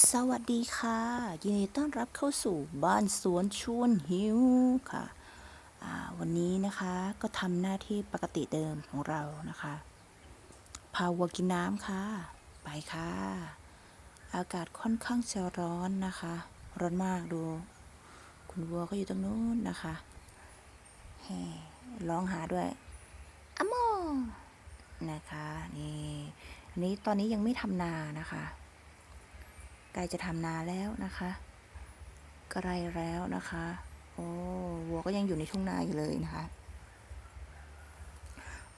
สวัสดีค่ะ ยินดีต้อนรับเข้าสู่บ้านสวนชวนหิวค่ะ วันนี้นะคะก็ทำหน้าที่ปกติเดิมของเรานะคะพาวัวกินน้ำค่ะ ไปค่ะ อากาศค่อนข้างจะร้อนนะคะ ร้อนมากดู คุณวัวก็อยู่ตรงนู้นนะคะแฮ่ร้องหาด้วยอะโมนะคะ นี่อันนี้ตอนนี้ยังไม่ทำนานะคะ ใกล้จะทำนาแล้วนะคะใกล้แล้วนะคะ โอ้วัวก็ยังอยู่ในทุ่งนาอยู่เลยนะคะ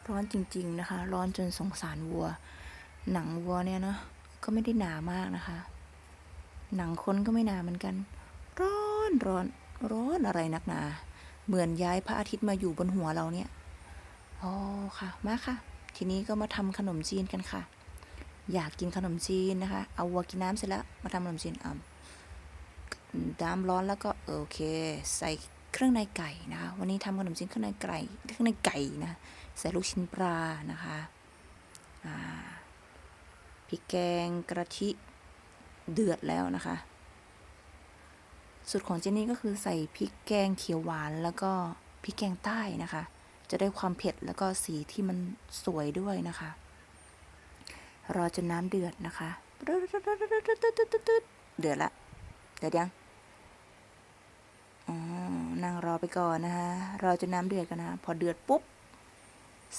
ร้อนจริง ๆนะคะ ร้อนจนสงสารวัว หนังวัวเนี่ยเนาะก็ไม่ได้หนามากนะคะ หนังคนก็ไม่หนาเหมือนกัน ร้อนร้อนร้อนอะไรนักหนา เหมือนย้ายพระอาทิตย์มาอยู่บนหัวเราเนี่ยอ๋อค่ะ มาค่ะ ทีนี้ก็มาทำขนมจีนกันค่ะ อยากกินขนมจีนนะคะ เอาวัวกินน้ำเสร็จแล้วมาทำขนมจีนอะน้ำร้อนแล้วก็โอเค ใส่เครื่องในไก่นะคะ วันนี้ทำขนมจีนเครื่องในไก่เครื่องในไก่นะ ใส่ลูกชิ้นปลานะคะพริกแกงกระทิเดือดแล้วนะคะ สูตรของเจนนี่ก็คือใส่พริกแกงเขียวหวานแล้วก็พริกแกงใต้นะคะ จะได้ความเผ็ดแล้วก็สีที่มันสวยด้วยนะคะ รอจนน้ำเดือดนะคะเดือดละเดือดยังอ๋อนั่งรอไปก่อนนะคะ รอจนน้ำเดือดกันนะ พอเดือดปุ๊บ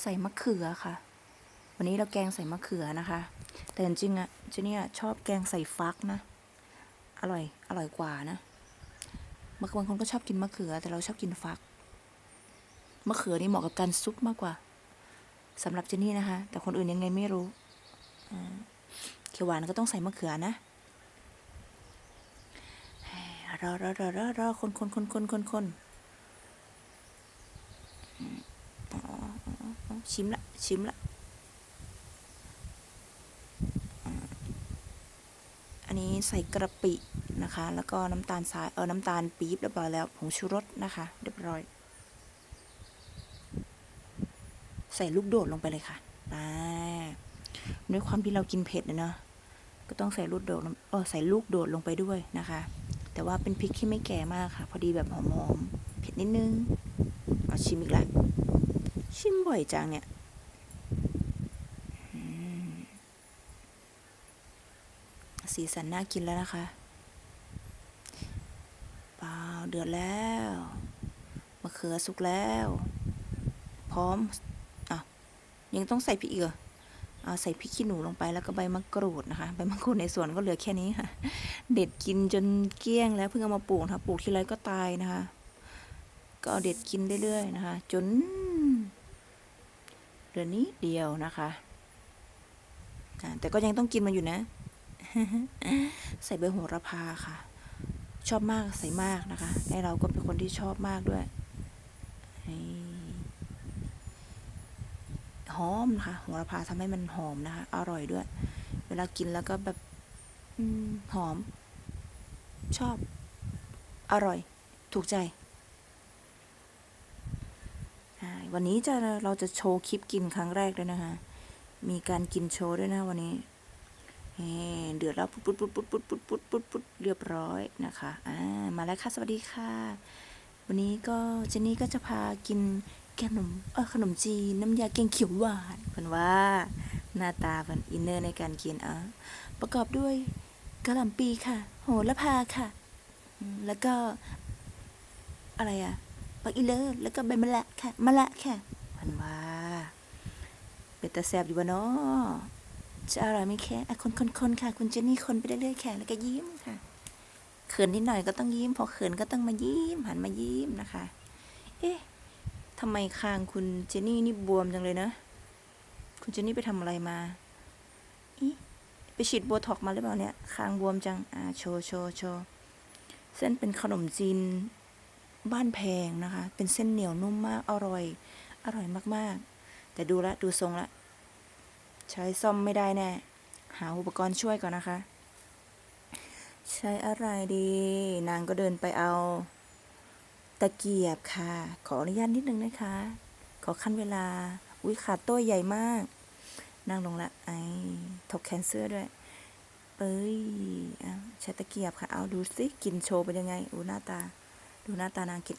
ใส่มะเขือค่ะ วันนี้เราแกงใส่มะเขือนะคะ แต่จริงอะเจเนี่ยชอบแกงใส่ฟักนะ อร่อย อร่อยกว่านะบางคนก็ชอบกินมะเขือ แต่เราชอบกินฟัก มะเขือนี่เหมาะกับการซุปมากกว่าสำหรับเจนี่นะคะ แต่คนอื่นยังไงไม่รู้ เขียวหวานก็ต้องใส่มะเขือนะรอรอรอรอรอคนคนคนคนคนคนชิมละ ชิมละ อันนี้ใส่กระปินะคะ แล้วก็น้ำตาลทรายเออน้ำตาลปี๊บเรียบร้อยแล้วผงชูรสนะคะ เรียบร้อย ใส่ลูกโดดลงไปเลยค่ะอ่า ด้วยความที่เรากินเผ็ดนะเนาะก็ต้องใส่ลูกโดดเออใส่ลูกโดดลงไปด้วยนะคะ แต่ว่าเป็นพริกที่ไม่แก่มากค่ะ พอดีแบบหอมๆเผ็ดนิดนึงเอาชิมอีกละชิมบ่อยจังเนี่ยสีสันน่ากินแล้วนะคะเปล่าเดือดแล้วมะเขือสุกแล้ว พร้อมอะยังต้องใส่พริกอีกเหรอ ใส่พริกขี้หนูลงไปแล้วก็ใบมะกรูดนะคะใบมะกรูดในสวนก็เหลือแค่นี้ค่ะ เด็ดกินจนเกลี้ยงแล้วเพิ่งเอามาปลูกนะคะปลูกทีไรก็ตายนะคะ ก็เอาเด็ดกินเรื่อยๆนะคะ จนเหลือนี้เดียวนะคะแต่ก็ยังต้องกินมันอยู่นะ ใส่ใบโหระพาค่ะ ชอบมากใส่มากนะคะไอเราก็เป็นคนที่ชอบมากด้วยนี่ หอมนะคะโหระพาทำให้มันหอมนะคะ อร่อยด้วย เวลากินแล้วก็แบบอหอม ชอบ อร่อย ถูกใจ วันนี้จะเราจะโชว์คลิปกินครั้งแรกด้วยนะคะ มีการกินโชว์ด้วยนะวันนี้เดือดแล้วปุ๊ดปุ๊ดปุ๊ดปุ๊ดปุ๊ดปุ๊ดปุ๊ดปุ๊ดเรียบร้อยนะคะอ่ามาแล้วค่ะ สวัสดีค่ะ วันนี้ก็เจนนี่ก็จะพากิน ขนมเออขนมจีนน้ำยาแกงเขียวหวานเพิ่นว่าหน้าตาเพิ่นอินเนอร์ในการกินอะประกอบด้วยกะหล่ำปีค่ะ โหระพาค่ะ แล้วก็อะไรอะปักอีเลอร์แล้วก็ใบมะละค่ะมะละค่ะเพิ่นว่าเป็นตาแซบอยู่บ่เนาะจะอร่อยไหมแค่อะคนคนคนค่ะ คุณเจนนี่คนไปเรื่อยๆค่ะแล้วก็ยิ้มค่ะเขินนิดหน่อยก็ต้องยิ้ม พอเขินก็ต้องมายิ้มหันมายิ้มนะคะ เอ๊ะ ทำไมคางคุณเจนี่นี่บวมจังเลยนะ คุณเจนี่ไปทำอะไรมาอีไปฉีดโบท็อกมาหรือเปล่าเนี่ย คางบวมจัง อ่า โชว์โชว์โชว์เส้นเป็นขนมจีนบ้านแพงนะคะ เป็นเส้นเหนียวนุ่มมาก อร่อย อร่อยมากๆ แต่ดูละ ดูทรงละ ใช้ซ่อมไม่ได้แน่ หาอุปกรณ์ช่วยก่อนนะคะ ใช้อะไรดี นางก็เดินไปเอาะเกียบค่ะ ขออนุญาตนิดนึงนะคะ ขอขั้นเวลา อุ้ยขาโต้ยใหญ่มาก นั่งลงละไอ้ถกแขนเสื้อด้วย เอ้ยอใช้ตะเกียบค่ะ เอาดูสิกินโชว์เป็นยังไงอูหน้าตา ดูหน้าตานางกิน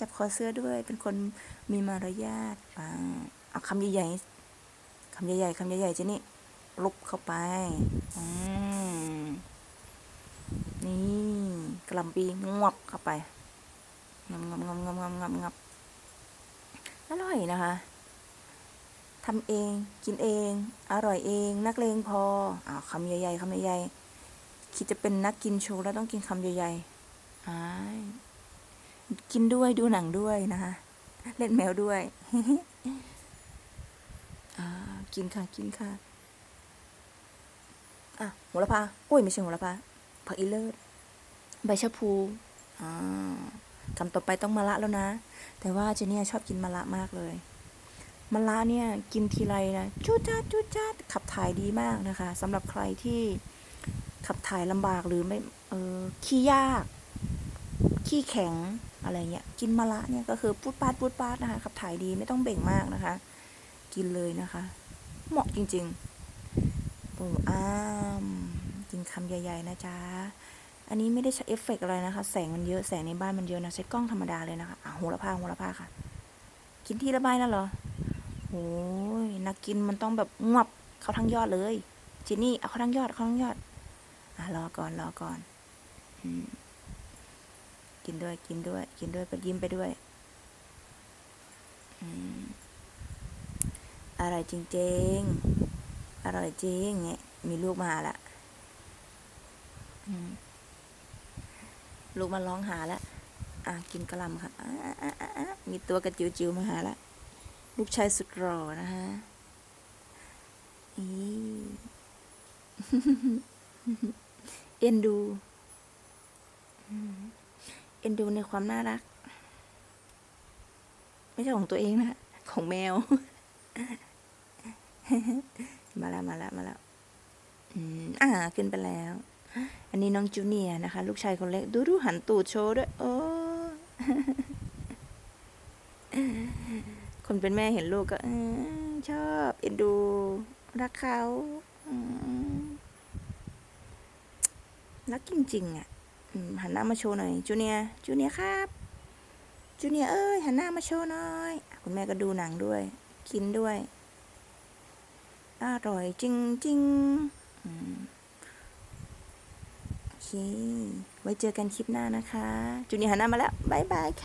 จับคอเสื้อด้วย เป็นคนมีมารยาทเอาคำใหญ่ๆคำใหญ่ๆคำใหญ่ๆเจนี่ลุบเข้าไปอืมนี่กะลำปีงวบเข้าไป งำงำงำงำงำงำงำอร่อยนะคะทำเองกินเอง อร่อยเอง นักเลงพออ้าวคำใหญ่ๆคำใหญ่ๆคิดจะเป็นนักกินโชว์แล้วต้องกินคำใหญ่ๆอ้ายกินด้วยดูหนังด้วยนะคะ เล่นแมวด้วยกินค่ะกินค่ะอะโหระพาโอ้ยไม่ใช่โหระพาผักอีเลิศใบชะพูอ่า คำต่อไปต้องมะละแล้วนะ แต่ว่าเจเนี่ยชอบกินมะละมากเลยมะละเนี่ยกินทีไรนะจูดจ้าดจูดจ้าดขับถ่ายดีมากนะคะสำหรับใครที่ขับถ่ายลำบากหรือไม่เออขี้ยาก ขี้แข็งอะไรเงี้ยกินมะละเนี่ยก็คือปูดปาดปูดปาดนะคะขับถ่ายดีไม่ต้องเบ่งมากนะคะ กินเลยนะคะ เหมาะจริงๆโอ้อ้ามกินคำใหญ่ ๆ นะจ๊ะ อันนี้ไม่ได้ใช้เอฟเฟกต์อะไรนะคะ แสงมันเยอะแสงในบ้านมันเยอะนะใช้กล้องธรรมดาเลยนะคะอะโหระพาโหระพาค่ะ กินที่ละใบนั่นเหรอโอ้ยนักกินมันต้องแบบงวบเข้าทั้งยอดเลยจินนี่เอาเข้าทั้งยอดเข้าทั้งยอดอะรอก่อนรอก่อนอกินด้วยกินด้วย กินด้วยไปยิ้มไปด้วยอือร่อยจริงๆอร่อยจริงเงี้ยมีลูกมาหาละอืม ลูกมาร้องหาและอะกินกระลำค่ะอะอะอะอะอะมีตัวกระจิ๋วจิ๋วมาหาละลูกชายสุดหล่อนะฮะอีเอ็นดู เอ็นดูในความน่ารัก ไม่ใช่ของตัวเองนะของแมว มาแล้วมาแล้วมาแล้วอืมอ่า ขึ้นไปแล้ว อันนี้น้องจูเนียนะคะ ลูกชายคนเล็ก ดูดูหันตูดโชว์ด้วย โอ้ คนเป็นแม่เห็นลูกก็อชอบเอ็นดู รักเขารักจริงๆอะหันหน้ามาโชว์หน่อยจูเนียจูเนียครับจูเนียเอ้ยหันหน้ามาโชว์หน่อย คุณแม่ก็ดูหนังด้วย กินด้วย อร่อยจริงๆอืม ไว้เจอกันคลิปหน้านะคะ จุนียร์หันหน้ามาแล้ว บ๊ายบายค่ะ